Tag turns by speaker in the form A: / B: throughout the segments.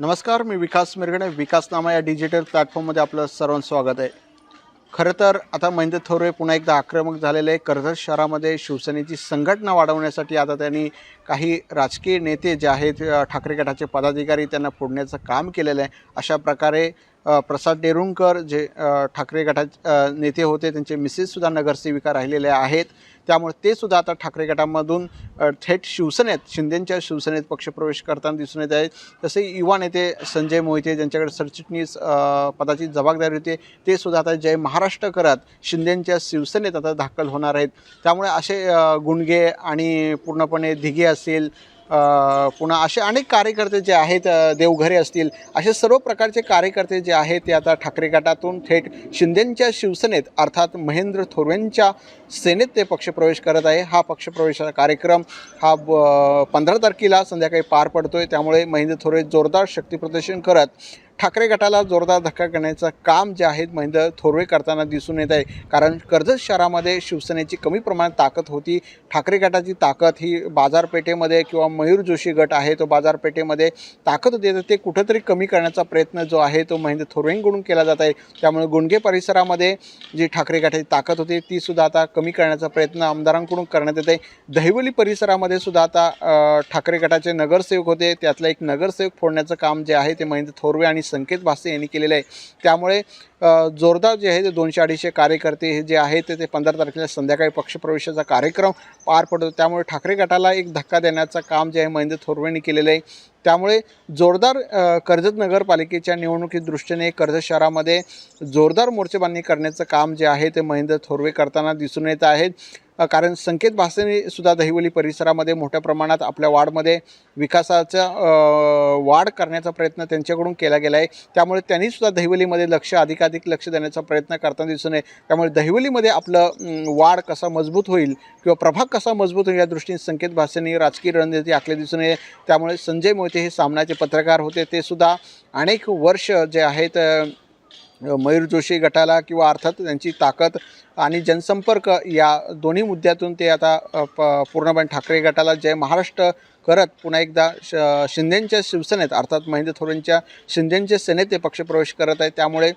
A: नमस्कार मी विकास मिरगणे विकासनामा या डिजिटल प्लॅटफॉर्ममध्ये आपलं सर्वांचं स्वागत आहे. खरं तर आता महेंद्र थोरवे पुन्हा एकदा आक्रमक झालेले आहे कर्जत शहरामध्ये शिवसेनेची संघटना वाढवण्यासाठी आता त्यांनी काही राजकीय नेते जे आहेत ठाकरे गटाचे पदाधिकारी त्यांना फोडण्याचं काम केलेलं आहे. अशा प्रकारे प्रसाद डेरुंकर जे ठाकरे गटाचे नेते होते त्यांचे मिसेससुद्धा नगरसेविका राहिलेले आहेत. त्यामुळे ते सुद्धा आता ठाकरे गटामधून थेट शिवसेनेत शिंदेंच्या शिवसेनेत पक्षप्रवेश करताना दिसून येत आहेत. तसे युवा नेते संजय मोहिते ज्यांच्याकडे सरचिटणीस पदाची जबाबदारी होती ते सुद्धा आता जय महाराष्ट्र करत शिंदेंच्या शिवसेनेत आता दाखल होणार आहेत. त्यामुळे असे गुणगे गुंडगे आणि पूर्णपणे धिगे असेल पुन्हा असे अनेक कार्यकर्ते जे आहेत देवघरे असतील असे सर्व प्रकारचे कार्यकर्ते जे आहेत ते आता ठाकरे गटातून थेट शिंदेंच्या शिवसेनेत अर्थात महेंद्र थोरवेंच्या सेनेत ते पक्षप्रवेश करत आहे. हा पक्षप्रवेशाचा कार्यक्रम हा पंधरा तारखेला संध्याकाळी पार पडतो आहे त्यामुळे महेंद्र थोरवे जोरदार शक्तीप्रदर्शन करत ठाकरे गटाला जोरदार धक्का करण्याचं काम जे आहे महेंद्र थोरवे करताना दिसून येत आहे. कारण कर्जत शहरामध्ये शिवसेनेची कमी प्रमाणात ताकद होती. ठाकरे गटाची ताकद ही बाजारपेठेमध्ये किंवा मयूर जोशी गट आहे तो बाजारपेठेमध्ये ताकद होती तर ते कुठंतरी कमी करण्याचा प्रयत्न जो आहे तो महेंद्र थोरवेंकडून केला जात आहे. त्यामुळे गुंडगे परिसरामध्ये जी ठाकरे गटाची ताकद होती ती सुद्धा आता कमी करण्याचा प्रयत्न आमदारांकडून करण्यात येत आहे. दहिवली परिसरामध्ये सुद्धा आता ठाकरे गटाचे नगरसेवक होते. त्यातला एक नगरसेवक फोडण्याचं काम जे आहे ते महेंद्र थोरवे आणि संकेत भासे यांनी केलेलं आहे. त्यामुळे जोरदार जे आहे ते दोनशे अडीचशे कार्यकर्ते हे जे आहेत ते- ते पंधरा तारखेला संध्याकाळी पक्षप्रवेशाचा कार्यक्रम पार पडतो. त्यामुळे ठाकरे गटाला एक धक्का देण्याचं काम जे आहे महेंद्र थोरवेंनी केलेलं आहे. त्यामुळे जोरदार कर्जत नगरपालिकेच्या निवडणुकी दृष्टीने कर्जत शहरामध्ये जोरदार मोर्चेबांधणी करण्याचं काम जे आहे ते महेंद्र थोरवे करताना दिसून येत आहेत कारण संकेत भासनेसुद्धा दहिवली परिसरामध्ये मोठ्या प्रमाणात आपल्या वाढमध्ये विकासाचा वाढ करण्याचा प्रयत्न त्यांच्याकडून केला गेला आहे त्यामुळे त्यांनीसुद्धा दहिवलीमध्ये लक्ष अधिकाधिक अधिक लक्ष देण्याचा प्रयत्न करताना दिसून येते त्यामुळे दहिवलीमध्ये आपलं वाढ कसा मजबूत होईल किंवा प्रभाग कसा मजबूत होईल या दृष्टीने संकेत भासेने राजकीय रणनीती आखली दिसून येते त्यामुळे संजय मोहिते हे सामनाचे पत्रकार होते. ते सुद्धा अनेक वर्ष जे आहेत मयूर जोशी गटाला किंवा अर्थात त्यांची ताकद आणि जनसंपर्क या दोन्ही मुद्द्यातून ते आता प पूर्णपणे ठाकरे गटाला जय महाराष्ट्र करत पुन्हा एकदा श शिंदेंच्या शिवसेनेत अर्थात महेंद्र थोरेंच्या शिंदेंच्या सेनेत ते पक्षप्रवेश करत आहे त्यामुळे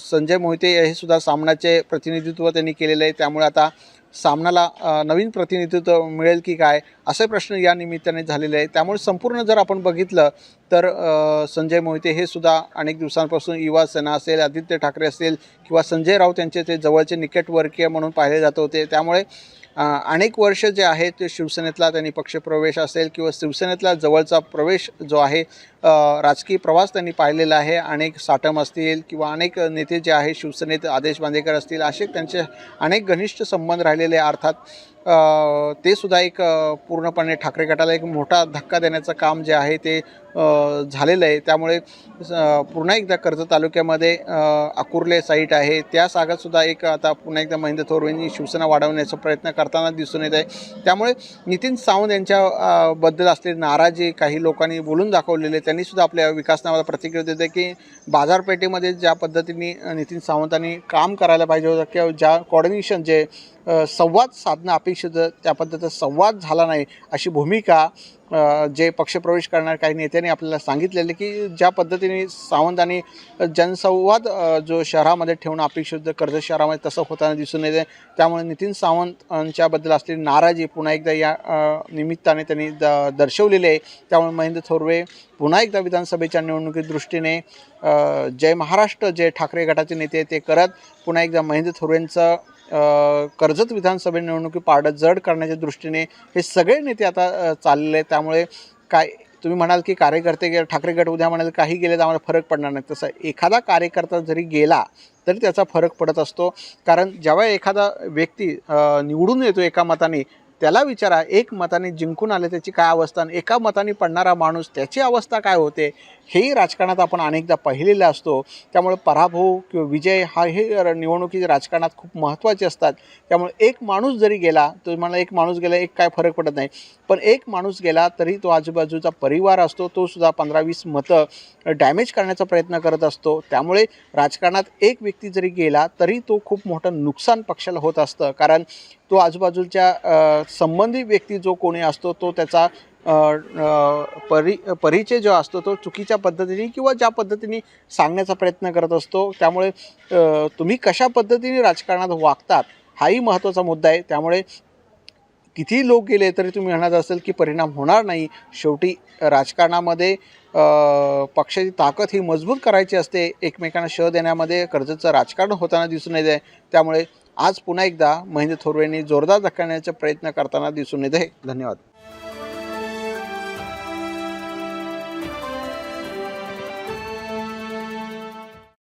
A: संजय मोहिते हे सुद्धा सामनाचे प्रतिनिधित्व त्यांनी केलेलं आहे. त्यामुळे आता सामनाला नवीन प्रतिनिधित्व मिळेल की काय असे प्रश्न या निमित्ताने झालेले आहे त्यामुळे संपूर्ण जर आपण बघितलं तर संजय मोहिते हे सुद्धा अनेक दिवसांपासून युवा सेना असेल आदित्य ठाकरे असेल किंवा संजय राऊत यांचे ते जवळचे निकटवर्गीय म्हणून पाहिले जात होते. त्यामुळे अनेक वर्ष जे आहेत ते शिवसेनेतला त्यांनी पक्षप्रवेश असेल किंवा शिवसेनेतला जवळचा प्रवेश जो आहे राजकीय प्रवास त्यांनी पाहिलेला आहे. अनेक साटम असतील किंवा अनेक नेते जे आहे शिवसेनेत आदेश बांदेकर असतील असे त्यांचे अनेक घनिष्ठ संबंध राहिलेले अर्थात ते सुद्धा एक पूर्णपणे ठाकरे गटाला एक मोठा धक्का देण्याचं काम जे आहे ते झालेलं आहे. त्यामुळे पुन्हा एकदा कर्जत तालुक्यामध्ये अकुर्ले साईट आहे. त्या सागातसुद्धा एक आता पुन्हा एकदा महेंद्र थोरवेंनी शिवसेना वाढवण्याचा प्रयत्न करताना दिसून येत आहे. त्यामुळे नितीन सावंत यांच्या बद्दल असलेली नाराजी काही लोकांनी बोलून दाखवलेले त्यांनीसुद्धा आपल्या विकासनामाला प्रतिक्रिया देते की बाजारपेठेमध्ये ज्या पद्धतीने नितीन सावंतांनी काम करायला पाहिजे होतं किंवा ज्या कॉर्डिनेशन जे संवाद साधणं अपेक्षित त्या पद्धतीचा संवाद झाला नाही अशी भूमिका जे पक्षप्रवेश करणाऱ्या काही नेत्यांनी आपल्याला सांगितलेले की ज्या पद्धतीने सावंतांनी जनसंवाद जो शहरामध्ये ठेवणं अपेक्षित होतं कर्जत शहरामध्ये तसं होताना दिसून येते त्यामुळे नितीन सावंतांच्याबद्दल असलेली नाराजी पुन्हा एकदा या निमित्ताने त्यांनी द दर्शवलेली आहे. त्यामुळे महेंद्र थोरवे पुन्हा एकदा विधानसभेच्या निवडणुकी दृष्टीने जय महाराष्ट्र जे ठाकरे गटाचे नेते ते करत पुन्हा एकदा महेंद्र थोरवेंचं कर्जत विधानसभा निवडणुकी पाडं जड करण्याच्या दृष्टीने हे सगळे नेते आता चाललेले आहेत. त्यामुळे काय तुम्ही म्हणाल की कार्यकर्ते गे- ठाकरे गट उद्या म्हणाल काही गेले तर आम्हाला फरक पडणार नाही. तसं एखादा कार्यकर्ता जरी गेला तरी त्याचा फरक पडत असतो. कारण जेव्हा एखादा व्यक्ती निवडून येतो एका मताने त्याला विचारा एक मताने जिंकून आले त्याची काय अवस्था आणि एका मताने पडणारा माणूस त्याची अवस्था काय होते हेही राजकारणात आपण अनेकदा पाहिलेलं असतो. त्यामुळे पराभव किंवा विजय हा हे निवडणुकीच्या राजकारणात खूप महत्त्वाचे असतात. त्यामुळे एक माणूस जरी गेला तर मला एक माणूस गेला एक काय फरक पडत नाही. पण एक माणूस गेला तरी तो आजूबाजूचा परिवार असतो तो सुद्धा पंधरा वीस मतं डॅमेज करण्याचा प्रयत्न करत असतो. त्यामुळे राजकारणात एक व्यक्ती जरी गेला तरी तो खूप मोठं नुकसान पक्षाला होत असतं. कारण तो आजूबाजूच्या संबंधित व्यक्ती जो कोणी असतो तो त्याचा परि परिचय जो असतो तो चुकीच्या पद्धतीने किंवा ज्या पद्धतीने सांगण्याचा प्रयत्न करत असतो. त्यामुळे तुम्ही कशा पद्धतीने राजकारणात वागतात हाही महत्त्वाचा मुद्दा आहे. त्यामुळे किती लोक गेले तरी तुम्ही म्हणत असेल की परिणाम होणार नाही. शेवटी राजकारणामध्ये पक्षाची ताकद ही मजबूत करायची असते. एकमेकांना शह देण्यामध्ये कर्जतचं राजकारण होताना दिसून येत. आहे त्यामुळे आज पुन्हा एकदा महेंद्र थोरवेंनी जोरदार दाखवण्याचा प्रयत्न करताना दिसून येते. धन्यवाद.